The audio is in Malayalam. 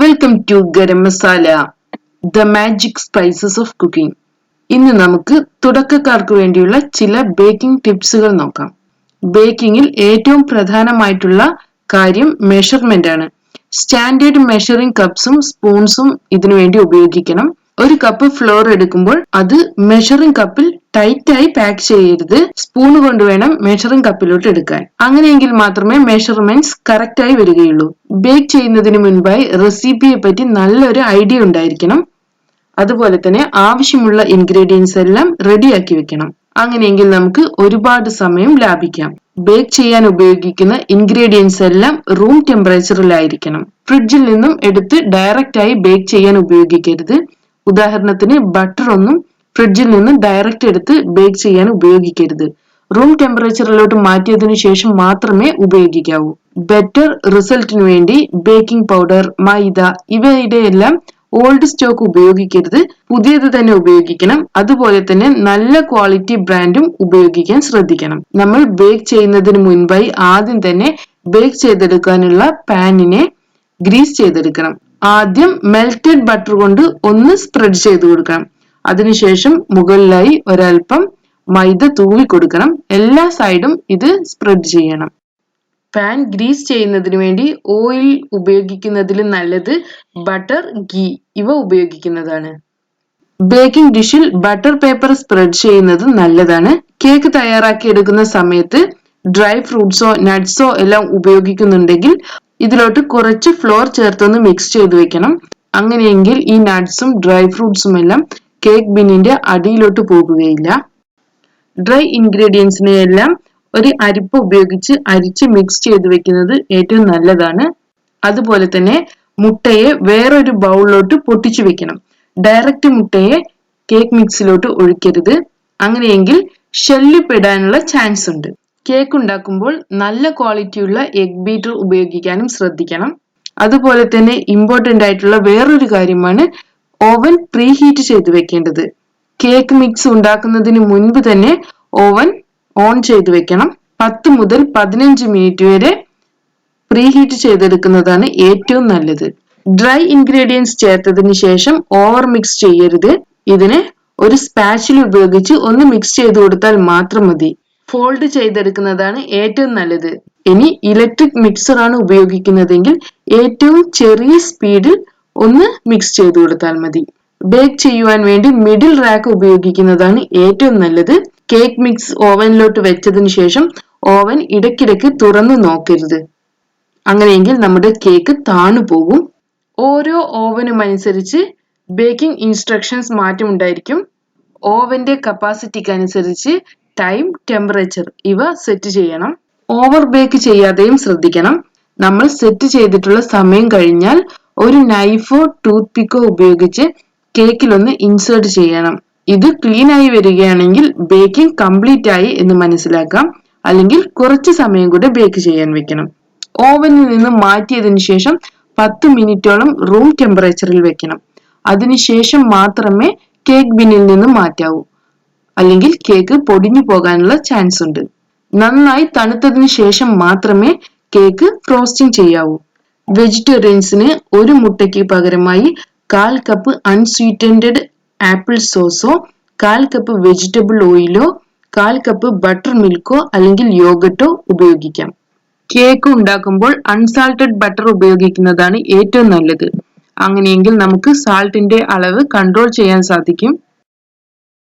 Welcome to Garam Masala the magic spices of cooking ഇന്ന് നമുക്ക് തുടക്കക്കാർക്ക് വേണ്ടിയുള്ള ചില ബേക്കിംഗ് ടിപ്സുകൾ നോക്കാം. ബേക്കിംഗിൽ ഏറ്റവും പ്രധാനമായിട്ടുള്ള കാര്യം മെഷർമെന്റ് ആണ്. സ്റ്റാൻഡേർഡ് മെഷറിംഗ് കപ്സും സ്പൂൺസും ഇതിനു വേണ്ടി ഉപയോഗിക്കണം. ഒരു കപ്പ് ഫ്ലോർ എടുക്കുമ്പോൾ അത് മെഷറിംഗ് കപ്പിൽ ടൈറ്റ് ആയി പാക്ക് ചെയ്യരുത്. സ്പൂൺ കൊണ്ട് വേണം മെഷറിംഗ് കപ്പിലോട്ട് എടുക്കാൻ. അങ്ങനെയെങ്കിൽ മാത്രമേ മെഷർമെന്റ്സ് കറക്റ്റ് ആയി വരികയുള്ളൂ. ബേക്ക് ചെയ്യുന്നതിന് മുൻപായി റെസിപ്പിയെ പറ്റി നല്ലൊരു ഐഡിയ ഉണ്ടായിരിക്കണം. അതുപോലെ തന്നെ ആവശ്യമുള്ള ഇൻഗ്രീഡിയൻസ് എല്ലാം റെഡിയാക്കി വെക്കണം. അങ്ങനെയെങ്കിൽ നമുക്ക് ഒരുപാട് സമയം ലാഭിക്കാം. ബേക്ക് ചെയ്യാൻ ഉപയോഗിക്കുന്ന ഇൻഗ്രീഡിയൻസ് എല്ലാം റൂം ടെമ്പറേച്ചറിലായിരിക്കണം ഫ്രിഡ്ജിൽ നിന്നും എടുത്ത് ഡയറക്റ്റ് ആയി ബേക്ക് ചെയ്യാൻ ഉപയോഗിക്കരുത്. ഉദാഹരണത്തിന് ബട്ടർ ഒന്നും ഫ്രിഡ്ജിൽ നിന്ന് ഡയറക്റ്റ് എടുത്ത് ബേക്ക് ചെയ്യാൻ ഉപയോഗിക്കരുത്. റൂം ടെമ്പറേച്ചറിലോട്ട് മാറ്റിയതിനു ശേഷം മാത്രമേ ഉപയോഗിക്കാവൂ. ബെറ്റർ റിസൾട്ടിന് വേണ്ടി ബേക്കിംഗ് പൗഡർ മൈദ ഇവയുടെ എല്ലാം ഓൾഡ് സ്റ്റോക്ക് ഉപയോഗിക്കരുത്. പുതിയത് തന്നെ ഉപയോഗിക്കണം. അതുപോലെ തന്നെ നല്ല ക്വാളിറ്റി ബ്രാൻഡും ഉപയോഗിക്കാൻ ശ്രദ്ധിക്കണം. നമ്മൾ ബേക്ക് ചെയ്യുന്നതിന് മുൻപായി ആദ്യം തന്നെ ബേക്ക് ചെയ്തെടുക്കാനുള്ള പാനിനെ ഗ്രീസ് ചെയ്തെടുക്കണം. ആദ്യം മെൽറ്റഡ് ബട്ടർ കൊണ്ട് ഒന്ന് സ്പ്രെഡ് ചെയ്ത് കൊടുക്കണം. അതിനുശേഷം മുകളിലായി ഒരൽപ്പം മൈദ തൂവി കൊടുക്കണം. എല്ലാ സൈഡും ഇത് സ്പ്രെഡ് ചെയ്യണം. പാൻ ഗ്രീസ് ചെയ്യുന്നതിന് വേണ്ടി ഓയിൽ ഉപയോഗിക്കുന്നതിൽ നല്ലത് ബട്ടർ ഗീ ഇവ ഉപയോഗിക്കുന്നതാണ്. ബേക്കിംഗ് ഡിഷിൽ ബട്ടർ പേപ്പർ സ്പ്രെഡ് ചെയ്യുന്നത് നല്ലതാണ്. കേക്ക് തയ്യാറാക്കി എടുക്കുന്ന സമയത്ത് ഡ്രൈ ഫ്രൂട്ട്സോ നട്ട്സോ എല്ലാം ഉപയോഗിക്കുന്നുണ്ടെങ്കിൽ ഇതിലോട്ട് കുറച്ച് ഫ്ലോർ ചേർത്തൊന്ന് മിക്സ് ചെയ്ത് വെക്കണം. അങ്ങനെയെങ്കിൽ ഈ നട്ട്സും ഡ്രൈ ഫ്രൂട്ട്സും എല്ലാം കേക്ക് ബിന്നിന്റെ അടിയിലോട്ട് പോകുകയില്ല. ഡ്രൈ ഇൻഗ്രീഡിയൻസിനെ എല്ലാം ഒരു അരിപ്പ ഉപയോഗിച്ച് അരിച്ച് മിക്സ് ചെയ്ത് വെക്കുന്നത് ഏറ്റവും നല്ലതാണ്. അതുപോലെ തന്നെ മുട്ടയെ വേറൊരു ബൗളിലോട്ട് പൊട്ടിച്ചു വെക്കണം. ഡയറക്റ്റ് മുട്ടയെ കേക്ക് മിക്സിലോട്ട് ഒഴിക്കരുത്. അങ്ങനെയെങ്കിൽ ഷെല്ലിപ്പെടാനുള്ള ചാൻസ് ഉണ്ട്. കേക്ക് ഉണ്ടാക്കുമ്പോൾ നല്ല ക്വാളിറ്റിയുള്ള എഗ് ബീറ്റർ ഉപയോഗിക്കാനും ശ്രദ്ധിക്കണം. അതുപോലെ തന്നെ ഇമ്പോർട്ടന്റ് ആയിട്ടുള്ള വേറൊരു കാര്യമാണ് ഓവൻ പ്രീ ഹീറ്റ് ചെയ്ത് വെക്കേണ്ടത്. കേക്ക് മിക്സ് ഉണ്ടാക്കുന്നതിന് മുൻപ് തന്നെ ഓവൻ ഓൺ ചെയ്ത് വെക്കണം. പത്ത് മുതൽ പതിനഞ്ച് മിനിറ്റ് വരെ പ്രീ ഹീറ്റ് ചെയ്തെടുക്കുന്നതാണ് ഏറ്റവും നല്ലത്. ഡ്രൈ ഇൻഗ്രീഡിയൻസ് ചേർത്തതിന് ശേഷം ഓവർ മിക്സ് ചെയ്യരുത്. ഇതിന് ഒരു സ്പാച്ചിൽ ഉപയോഗിച്ച് ഒന്ന് മിക്സ് ചെയ്ത് കൊടുത്താൽ മാത്രം മതി. ഫോൾഡ് ചെയ്തെടുക്കുന്നതാണ് ഏറ്റവും നല്ലത്. ഇനി ഇലക്ട്രിക് മിക്സർ ആണ് ഉപയോഗിക്കുന്നതെങ്കിൽ ഏറ്റവും ചെറിയ സ്പീഡിൽ ഒന്ന് മിക്സ് ചെയ്ത് കൊടുത്താൽ മതി. ബേക്ക് ചെയ്യുവാൻ വേണ്ടി മിഡിൽ റാക്ക് ഉപയോഗിക്കുന്നതാണ് ഏറ്റവും നല്ലത്. കേക്ക് മിക്സ് ഓവനിലോട്ട് വെച്ചതിന് ശേഷം ഓവൻ ഇടയ്ക്കിടയ്ക്ക് തുറന്നു നോക്കരുത്. അങ്ങനെയെങ്കിൽ നമ്മുടെ കേക്ക് താണു പോകും. ഓരോ ഓവനും അനുസരിച്ച് ബേക്കിംഗ് ഇൻസ്ട്രക്ഷൻസ് മാറ്റമുണ്ടായിരിക്കും ഓവന്റെ കപ്പാസിറ്റിക്ക് അനുസരിച്ച് ടൈം ടെമ്പറേച്ചർ ഇവ സെറ്റ് ചെയ്യണം. ഓവർ ബേക്ക് ചെയ്യാതെയും ശ്രദ്ധിക്കണം. നമ്മൾ സെറ്റ് ചെയ്തിട്ടുള്ള സമയം കഴിഞ്ഞാൽ ഒരു നൈഫോ ടൂത്ത് പിക്കോ ഉപയോഗിച്ച് കേക്കിൽ ഒന്ന് ഇൻസേർട്ട് ചെയ്യണം. ഇത് ക്ലീൻ ആയി വരികയാണെങ്കിൽ ബേക്കിംഗ് കംപ്ലീറ്റ് ആയി എന്ന് മനസ്സിലാക്കാം. അല്ലെങ്കിൽ കുറച്ച് സമയം കൂടെ ബേക്ക് ചെയ്യാൻ വെക്കണം. ഓവനിൽ നിന്ന് മാറ്റിയതിന് ശേഷം പത്ത് മിനിറ്റോളം റൂം ടെമ്പറേച്ചറിൽ വെക്കണം. അതിനുശേഷം മാത്രമേ കേക്ക് ബിന്നിൽ നിന്ന് മാറ്റാവൂ. അല്ലെങ്കിൽ കേക്ക് പൊടിഞ്ഞു പോകാനുള്ള ചാൻസ് ഉണ്ട്. നന്നായി തണുത്തതിന് ശേഷം മാത്രമേ കേക്ക് ഫ്രോസ്റ്റിംഗ് ചെയ്യാവൂ. വെജിറ്റേറിയൻസിന് ഒരു മുട്ടയ്ക്ക് പകരമായി കാൽ കപ്പ് അൺസ്വീറ്റൻഡ് ആപ്പിൾ സോസോ കാൽ കപ്പ് വെജിറ്റബിൾ ഓയിലോ കാൽ കപ്പ് ബട്ടർ മിൽക്കോ അല്ലെങ്കിൽ യോഗട്ടോ ഉപയോഗിക്കാം. കേക്ക് ഉണ്ടാക്കുമ്പോൾ അൺസാൾട്ടഡ് ബട്ടർ ഉപയോഗിക്കുന്നതാണ് ഏറ്റവും നല്ലത്. അങ്ങനെയെങ്കിൽ നമുക്ക് സാൾട്ടിന്റെ അളവ് കൺട്രോൾ ചെയ്യാൻ സാധിക്കും.